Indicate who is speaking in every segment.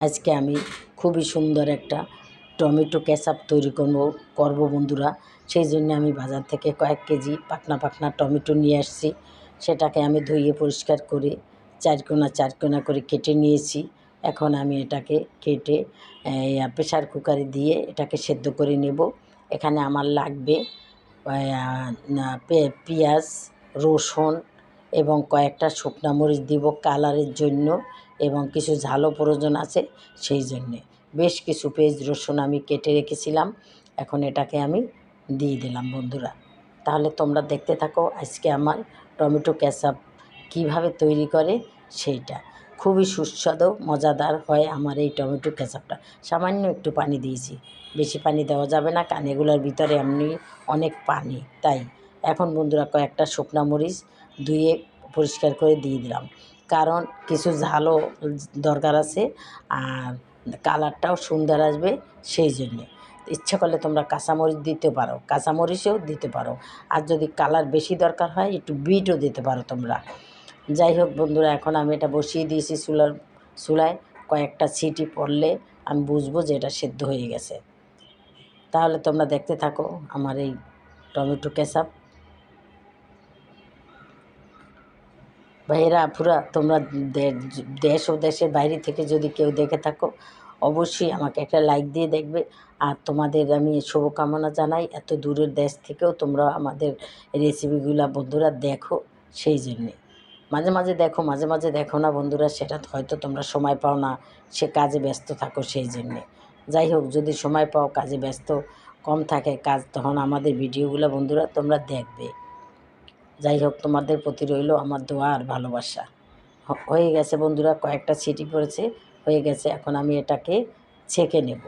Speaker 1: আজকে আমি খুবই সুন্দর একটা টমেটো কেচাপ তৈরি করব করব বন্ধুরা। সেই জন্য আমি বাজার থেকে কয়েক কেজি পাতলা পাতলা টমেটো নিয়ে আসছি। সেটাকে আমি ধুয়ে পরিষ্কার করে চারকোনা চারকোনা করে কেটে নিয়েছি। এখন আমি এটাকে কেটে প্রেশার কুকারে দিয়ে এটাকে সেদ্ধ করে নেব। এখানে আমার লাগবে পেঁয়াজ, রসুন এবং কয়েকটা শুকনা মরিচ দিব কালারের জন্য। এবং কিছু ঝালও প্রয়োজন আছে সেই জন্যে। বেশ কিছু পেঁয়াজ, রসুন আমি কেটে রেখেছিলাম, এখন এটাকে আমি দিয়ে দিলাম বন্ধুরা। তাহলে তোমরা দেখতে থাকো আজকে আমার টমেটো কেচাপ কীভাবে তৈরি করে সেইটা। খুবই সুস্বাদু, মজাদার হয় আমার এই টমেটো কেচাপটা। সামান্য একটু পানি দিয়েছি। বেশি পানি দেওয়া যাবে না, কারণ এগুলোর ভিতরে এমনি অনেক পানি, তাই। এখন বন্ধুরা কয়েকটা শুকনা মরিচ ধুয়ে পরিষ্কার করে দিয়ে দিলাম। কারণ কিছু ঝালও দরকার আছে আর কালারটাও সুন্দর আসবে সেই জন্যে। ইচ্ছা করলে তোমরা কাঁচামরিচ দিতে পারো, কাঁচামরিচও দিতে পারো। আর যদি কালার বেশি দরকার হয়, একটু বিটও দিতে পারো তোমরা। যাই হোক বন্ধুরা, এখন আমি এটা বসিয়ে দিয়েছি চুলার, চুলায়। কয়েকটা সিটি পড়লে আমি বুঝব যে এটা সেদ্ধ হয়ে গেছে। তাহলে তোমরা দেখতে থাকো আমার এই টমেটো কেচাপ। ভাইয়েরা, আপুরা, তোমরা দেশ ও দেশের বাইরে থেকে যদি কেউ দেখে থাকো, অবশ্যই আমাকে একটা লাইক দিয়ে দেখবে। আর তোমাদের আমি শুভকামনা জানাই, এত দূরের দেশ থেকেও তোমরা আমাদের রেসিপিগুলো বন্ধুরা দেখো সেই জন্যে। মাঝে মাঝে দেখো, মাঝে মাঝে দেখো না বন্ধুরা, সেটা হয়তো তোমরা সময় পাও না, সে কাজে ব্যস্ত থাকো সেই জন্যে। যাই হোক, যদি সময় পাও, কাজে ব্যস্ত, কম থাকে কাজ, তখন আমাদের ভিডিওগুলো বন্ধুরা তোমরা দেখবে। যাই হোক তোমাদের প্রতি রইল আমার দোয়া আর ভালোবাসা। হয়ে গেছে বন্ধুরা, কয়েকটা ছিটি পড়েছে, হয়ে গেছে, এখন আমি এটাকে ছেঁকে নেব।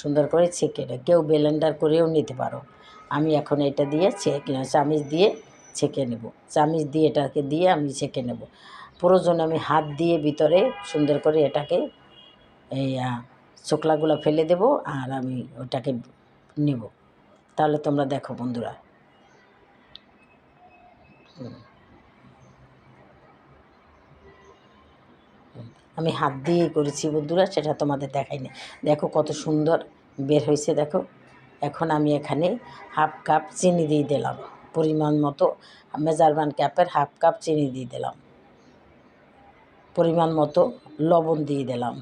Speaker 1: সুন্দর করে ছেঁকে নেব কেউ ব্লেন্ডার করেও নিতে পারো। আমি এখন এটা দিয়ে ছেঁকে চামিচ দিয়ে ছেঁকে নেব। চামিচ দিয়ে এটাকে দিয়ে আমি ছেঁকে নেব। প্রয়োজন আমি হাত দিয়ে ভিতরে সুন্দর করে এটাকে, এই চোকলাগুলো ফেলে দেব আর আমি ওটাকে নেব। তাহলে তোমরা দেখো বন্ধুরা। আমি হাত দিয়েই করেছি বন্ধুরা, সেটা তোমাদের দেখাইনি দেখো কত সুন্দর বের হয়েছে, দেখো। এখন আমি এখানে হাফ কাপ চিনি দিয়ে দিলাম। পরিমাণ মতো মেজারমেন্ট ক্যাপের হাফ কাপ চিনি দিয়ে দিলাম। পরিমাণ মতো লবণ দিয়ে দিলাম।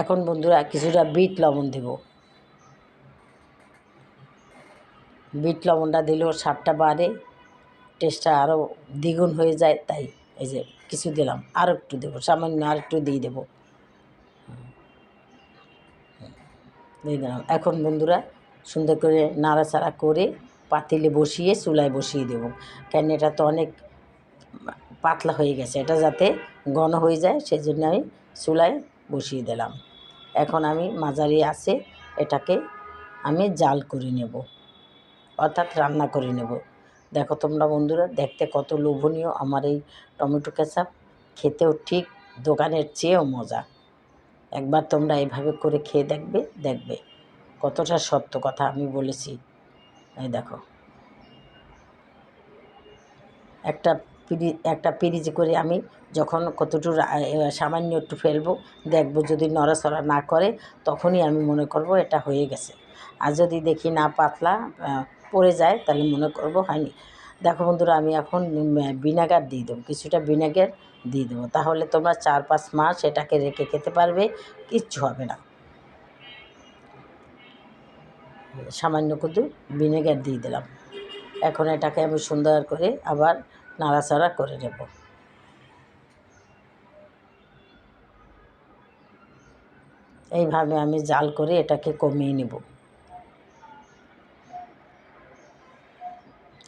Speaker 1: এখন বন্ধুরা কিছুটা বিট লবণ দেব। বিট লবণটা দিলেও স্বাদটা বাড়ে, টেস্টটা আরও দ্বিগুণ হয়ে যায়, তাই এই যে কিছু দিলাম, আর একটু দেবো, সামান্য আর একটু দিয়ে দেবো। দিয়ে দিলাম। এখন বন্ধুরা সুন্দর করে নাড়াচাড়া করে পাতিলে বসিয়ে চুলায় বসিয়ে দেব। কেন এটা তো অনেক পাতলা হয়ে গেছে, এটা যাতে ঘন হয়ে যায় সেই জন্য আমি চুলায় বসিয়ে দিলাম। এখন আমি মাঝারি আছে, এটাকে আমি জাল করে নেব। অর্থাৎ রান্না করে নেব। দেখো তোমরা বন্ধুরা, দেখতে কত লোভনীয় আমার এই টমেটো কেচাপ। খেতেও ঠিক দোকানের চেয়েও মজা। একবার তোমরা এভাবে করে খেয়ে দেখবে দেখবে। কতটা সত্য কথা আমি বলেছি। এই দেখো। একটা পিরি একটা পিরিজি করে আমি যখন কতটুকু সামান্য একটু ফেলব, দেখব যদি নড়াচড়া না করে, তখনই আমি মনে করব এটা হয়ে গেছে। আর যদি দেখি না পাতলা পড়ে যায়, তাহলে মনে করব হয়নি। দেখো বন্ধুরা, আমি এখন ভিনেগার দিয়ে দেবো, কিছুটা ভিনেগার দিয়ে দেবো। তাহলে তোমরা চার পাঁচ মাস এটাকে রেখে খেতে পারবে, কিচ্ছু হবে না। সামান্য কিন্তু ভিনেগার দিয়ে দিলাম। এখন এটাকে আমি সুন্দর করে আবার নাড়াচাড়া করে নেব। এইভাবে আমি জাল করে এটাকে কমিয়ে নেব।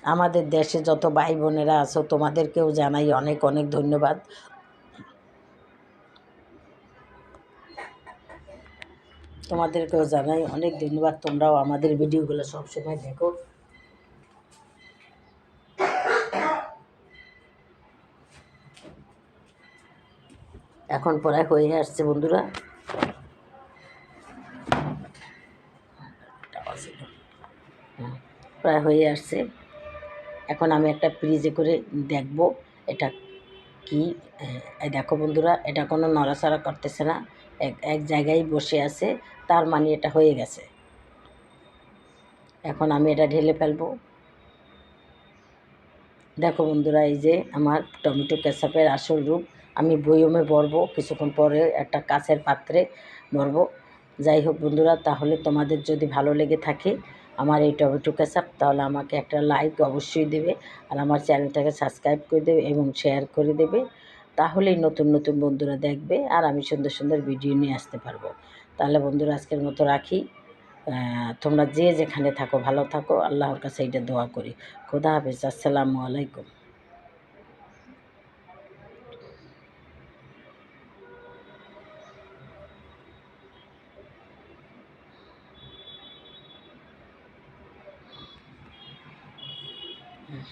Speaker 1: আমাদের দেশে যত ভাই বোনেরা আছো, তোমাদেরকেও জানাই অনেক অনেক ধন্যবাদ। তোমাদেরকেও জানাই অনেক ধন্যবাদ। তোমরাও আমাদের ভিডিওগুলো সবসময় দেখো। এখন প্রায় হয়ে আসছে বন্ধুরা। প্রায় হয়ে আসছে। এখন আমি একটা ফ্রিজে করে দেখব এটা কি। দেখো বন্ধুরা, এটা কোনো নড়াচড়া করতেছে না। এক এক জায়গায় বসে আছে, তার মানে এটা হয়ে গেছে। এখন আমি এটা ঢেলে ফেলব। দেখো বন্ধুরা, এই যে আমার টমেটো কেচাপের আসল রূপ। আমি বয়মে ভরবো, কিছুক্ষণ পরে একটা কাছের পাত্রে ভরবো। যাই হোক বন্ধুরা, তাহলে তোমাদের যদি ভালো লেগে থাকে আমার এই টমেটো কেচাপ তাহলে আমাকে একটা লাইক অবশ্যই দেবে আর আমার চ্যানেলটাকে সাবস্ক্রাইব করে দেবে এবং শেয়ার করে দেবে। তাহলেই নতুন নতুন বন্ধুরা দেখবে আর আমি সুন্দর সুন্দর ভিডিও নিয়ে আসতে পারব। তাহলে বন্ধুরা, আজকের মতো রাখি। তোমরা যে যেখানে থাকো, ভালো থাকো। আল্লাহর কাছে এটা দোয়া করি। খোদা হাফেজ। আসসালামু আলাইকুম। হুম